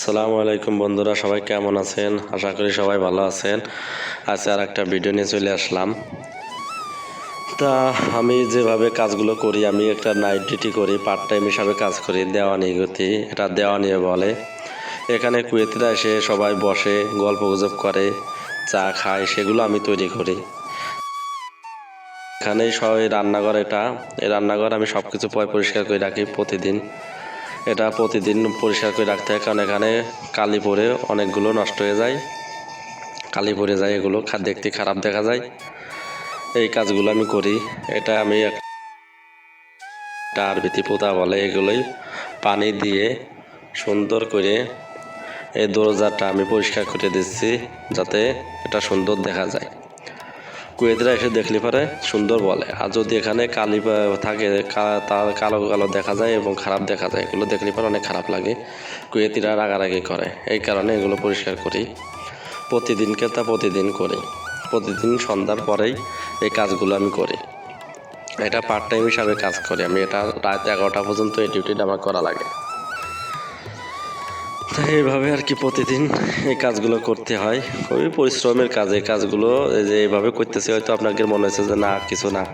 আসসালামু আলাইকুম বন্ধুরা, সবাই কেমন আছেন? আশা করি সবাই ভালো আছেন। আজকে আর একটা ভিডিও নিয়ে চলে আসলাম। তা আমি যেভাবে কাজগুলো করি, আমি একটা নাইট ডিউটি করি পার্ট টাইম হিসাবে কাজ করি, দেওয়ানি গতি, এটা দেওয়ানি বলে। এখানে কুয়েতরা এসে সবাই বসে, গল্প গুজব করে, চা খায়, সেগুলো আমি তৈরি করি। এখানেই সবাই রান্নাঘর, এটা, এই রান্নাঘর আমি সব কিছু পয় পরিষ্কার করে রাখি প্রতিদিন। এটা প্রতিদিন পরিষ্কার করে রাখতে হয়, কারণ এখানে কালি পরে অনেকগুলো নষ্ট হয়ে যায়। কালি পরে যায় এগুলো দেখতে খারাপ দেখা যায়। এই কাজগুলো আমি করি, এটা আমি একটা আরবিতি পোতা বলে এগুলোই। পানি দিয়ে সুন্দর করে এই দরজাটা আমি পরিষ্কার করে দিচ্ছি, যাতে এটা সুন্দর দেখা যায়। কুয়েতরা এসে দেখলে পরে সুন্দর বলে। আর যদি এখানে কালি থাকে তার কালো কালো দেখা যায় এবং খারাপ দেখা যায়, এগুলো দেখলে পরে অনেক খারাপ লাগে। কুয়েতিরা রাগারাগি করে, এই কারণে এগুলো পরিষ্কার করি। প্রতিদিনকে তা প্রতিদিন করি। প্রতিদিন সন্ধ্যার পরেই এই কাজগুলো আমি করি। এটা পার্ট টাইম হিসাবে কাজ করি আমি। এটা রাত এগারোটা পর্যন্ত এই ডিউটিটা আমার করা লাগে। এইভাবে আর কি প্রতিদিন এই কাজগুলো করতে হয়। খুবই পরিশ্রমের কাজ, এই কাজগুলো যে এইভাবে করতেছে, হয়তো আপনাদের মনে হচ্ছে যে না, কিছু না।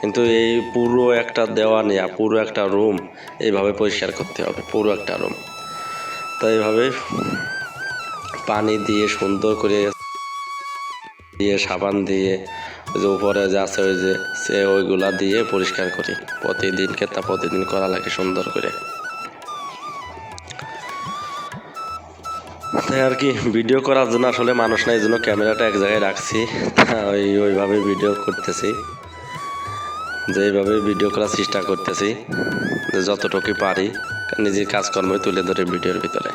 কিন্তু এই পুরো একটা দেওয়া নেয়া, পুরো একটা রুম এইভাবে পরিষ্কার করতে হবে, পুরো একটা রুম তো এইভাবে পানি দিয়ে সুন্দর করে দিয়ে, সাবান দিয়ে, ওই যে উপরে যে আছে ওই যে, সে ওইগুলা দিয়ে পরিষ্কার করি। প্রতিদিনকে তা প্রতিদিন করা লাগে সুন্দর করে। তাই আর কি ভিডিও করার জন্য আসলে মানুষ নাই এই জন্য ক্যামেরাটা এক জায়গায় রাখছি। ওই, ওইভাবে ভিডিও করতেছি। যে এইভাবে ভিডিও করার চেষ্টা করতেছি যতটুকু পারি, নিজের কাজকর্ম তুলে ধরে ভিডিওর ভিতরে।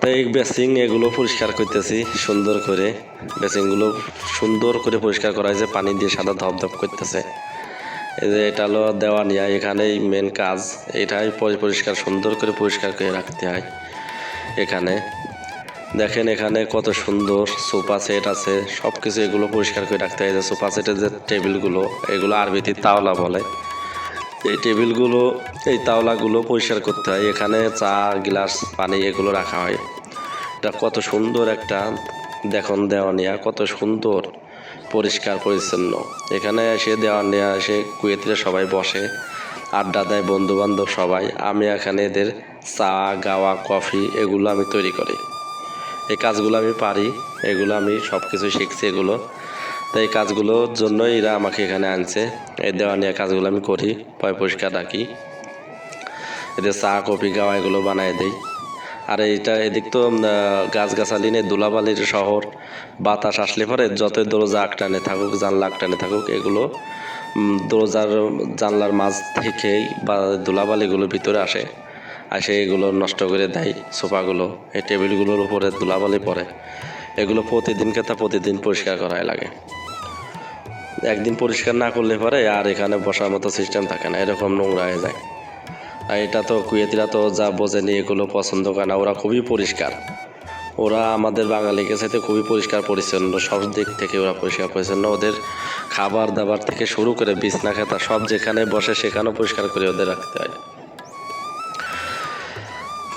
তাই এই বেসিং এগুলো পরিষ্কার করতেছি, সুন্দর করে। বেসিংগুলো সুন্দর করে পরিষ্কার করা হয়েছে, পানি দিয়ে সাদা ধপ ধপ করতেছে। এই যে এটা হলো দেওয়া নিয়ে এখানেই মেন কাজ। এটাই পরি- পরিষ্কার, সুন্দর করে পরিষ্কার করে রাখতে হয়। এখানে। দেখেন এখানে কত সুন্দর সোফা সেট আছে। সব কিছু এগুলো পরিষ্কার করে রাখতে হয়। সোফা সেটের যে টেবিলগুলো, এগুলো আরবিতে তাওলা বলে। এই টেবিলগুলো, এই তাওলাগুলো পরিষ্কার করতে হয়। এখানে চা, গ্লাস, পানি এগুলো রাখা হয়। এটা কত সুন্দর একটা দেখুন দেওয়ানিয়া, কত সুন্দর পরিষ্কার, পরিচ্ছন্ন। এখানে এসে দেওয়ানিয়া এসে কুয়েতিরা সবাই বসে, আড্ডা দেয় বন্ধুবান্ধব সবাই। আমি এখানে এদের চা, গাওয়া, কফি এগুলো আমি তৈরি করি। এই কাজগুলো আমি পারি, এগুলো আমি সব কিছু শিখছি এগুলো। তো এই কাজগুলোর জন্যই এরা আমাকে এখানে আনছে। এই দেওয়া নিয়ে কাজগুলো আমি করি, পয় পরিষ্কার রাখি। এদের চা, কফি, গাওয়া এগুলো বানায় দেই। আর এইটা এদিক তো গাছগাছালি নেই, ধুলাবালির শহর। বাতাস আসলে পরে যতই দরজা আটটানে থাকুক, জানলা আটটানে থাকুক, এগুলো দরজার জানলার মাঝ থেকেই বা ধুলাবালিগুলো ভিতরে আসে। আসে এগুলো নষ্ট করে দেয় সোফাগুলো, এই টেবিলগুলোর উপরে ধুলাবালি পড়ে। এগুলো প্রতিদিনকে তা প্রতিদিন পরিষ্কার করাই লাগে। একদিন পরিষ্কার না করলে পরে আর এখানে বসার মতো সিস্টেম থাকে না, এরকম নোংরা হয়ে যায়। আর এটা তো কুয়েতিরা তো যা বোঝেনি এগুলো পছন্দ করে না, ওরা খুবই পরিষ্কার। ওরা আমাদের বাঙালিকে সাথে খুবই পরিষ্কার পরিচ্ছন্ন, সব দিক থেকে ওরা পরিষ্কার পরিচ্ছন্ন। ওদের খাবার দাবার থেকে শুরু করে বিছনা খেতা, সব যেখানে বসে সেখানেও পরিষ্কার করে ওদের রাখতে হয়।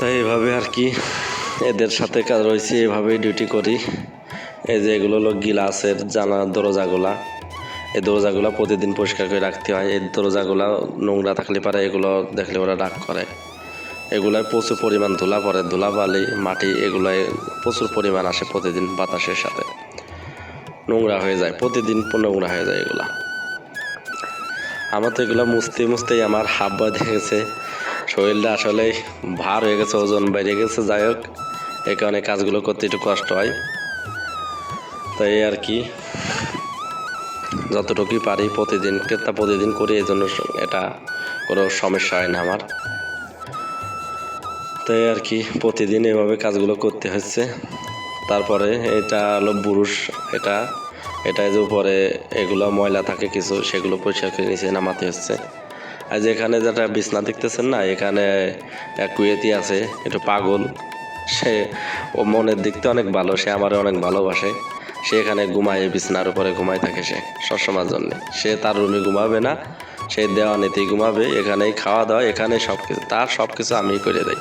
তাই এইভাবে আর কি এদের সাথে কাজ রয়েছে এভাবেই ডিউটি করি। এই যে এগুলো হলো গিলাসের জানা দরজাগুলা। এই দরজাগুলো প্রতিদিন পরিষ্কার করে রাখতে হয়। এই দরজাগুলো নোংরা থাকলে পারে এগুলো দেখলে ওরা রাগ করে। এগুলায় প্রচুর পরিমাণ ধুলা পড়ে। ধুলা, বালি, মাটি, এগুলায় প্রচুর পরিমাণ আসে প্রতিদিন বাতাসের সাথে। নোংরা হয়ে যায়। প্রতিদিন নোংরা হয়ে যায় এগুলা। আমার তো এগুলো মুছতে, মুছতেই আমার হাব বেঁধে গেছে। শরীরটা আসলে ভার হয়ে গেছে, ওজন বেড়ে গেছে, যাই হোক এই কারণে কাজগুলো করতে একটু কষ্ট হয়। তাই এই আর কি, যতটুকুই পারি প্রতিদিন তা প্রতিদিন করি, এই জন্য এটা কোনো সমস্যা হয় না আমার। তাই আর কি, প্রতিদিন এভাবে কাজগুলো করতে হচ্ছে। তারপরে এটা হলো বুরুষ এটা এটা যে উপরে এগুলো ময়লা থাকে কিছু, সেগুলো পরিষ্কার করে নিচে নামাতে হচ্ছে। আর যেখানে যেটা বিছনা দেখতেছেন না, এখানে এক কুয়েতি আছে, একটু পাগল। সে, ও মনের দিক অনেক ভালো, সে আমারে অনেক ভালোবাসে। সে এখানে ঘুমায়, বিছনার উপরে ঘুমায় থাকে সে, সবসময়ের জন্য। সে তার রুমে ঘুমাবে না, সে দেওয়ানিতেই ঘুমাবে, এখানেই খাওয়া দাওয়া এখানে সব কিছু তার সব কিছু আমিই করে দেই।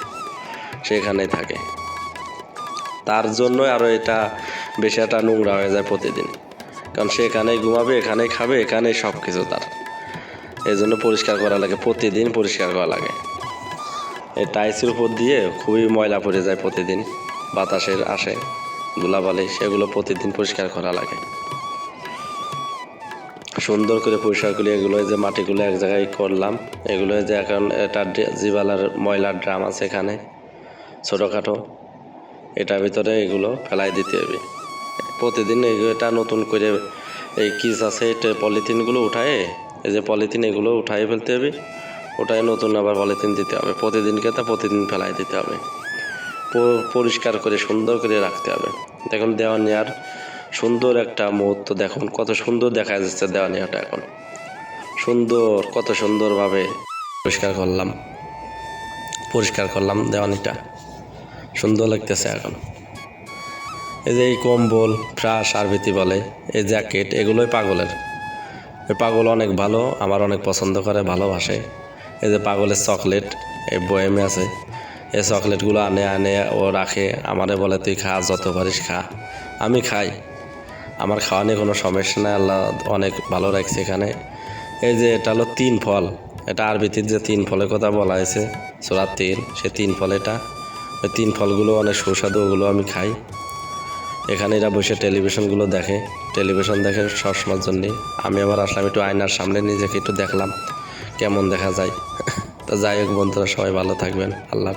সেখানেই থাকে। তার জন্য আরও এটা বেশি একটা নোংরা হয়ে যায় প্রতিদিন। কারণ সে এখানেই ঘুমাবে, এখানেই খাবে, এখানেই সব কিছু তার। এই জন্য পরিষ্কার করা লাগে, প্রতিদিন পরিষ্কার করা লাগে। এই টাইসের উপর দিয়ে খুবই ময়লা পড়ে যায় প্রতিদিন, বাতাসের আসে, ধুলাবালি, সেগুলো প্রতিদিন পরিষ্কার করা লাগে। সুন্দর করে পরিষ্কার করে এগুলো যে মাটিগুলো এক জায়গায় করলাম, এগুলো যে এখন এটা জিবালার ময়লার ড্রাম আছে এখানে, ছোটোখাটো, এটার ভিতরে এগুলো ফেলাই দিতে হবে। প্রতিদিন এটা নতুন করে এই কিস আছে, এটা পলিথিনগুলো উঠায় এই যে পলিথিন এগুলো উঠাই ফেলতে হবে ওটাই নতুন আবার পলিথিন দিতে হবে। প্রতিদিনকে তা প্রতিদিন ফেলাই দিতে হবে। পরিষ্কার করে, সুন্দর করে রাখতে হবে। দেখুন, দেওয়ানিয়ার সুন্দর একটা মুহূর্ত দেখুন, কত সুন্দর দেখা যাচ্ছে দেওয়ানিয়াটা এখন। সুন্দর, কত সুন্দরভাবে পরিষ্কার করলাম। পরিষ্কার করলাম দেওয়ানিটা। সুন্দর লাগতেছে এখন। এই যে এই কম্বল ফ্রাস আরবিতি বলে, এই জ্যাকেট, এগুলোই পাগলের। এই পাগল অনেক ভালো, আমার অনেক পছন্দ করে, ভালোবাসে। এই যে পাগলের চকলেট, এই বয়েমে আছে। এই চকলেটগুলো আনে আনে ও রাখে, আমারে বলে, তুই খা, যত পারিস খা। আমি খাই। আমার খাওয়া নিয়ে কোনো সমস্যা নেই, আল্লাহ অনেক ভালো রাখছে এখানে। এই যে এটা হলো তিন ফল, এটা আরবিতির যে তিন ফলের কথা বলা হয়েছে সোলার তিন, সে তিন ফল এটা। ওই তিন ফলগুলো অনেক সুস্বাদু, ওগুলো আমি খাই। এখানে এরা বসে টেলিভিশনগুলো দেখে। টেলিভিশন দেখে সবসময়ের জন্যে। আমি আবার আসলাম একটু আয়নার সামনে, নিজেকে একটু দেখলাম। কেমন দেখা যায়? তো যাই হোক বন্ধুরা, সবাই ভালো থাকবেন। আল্লাহ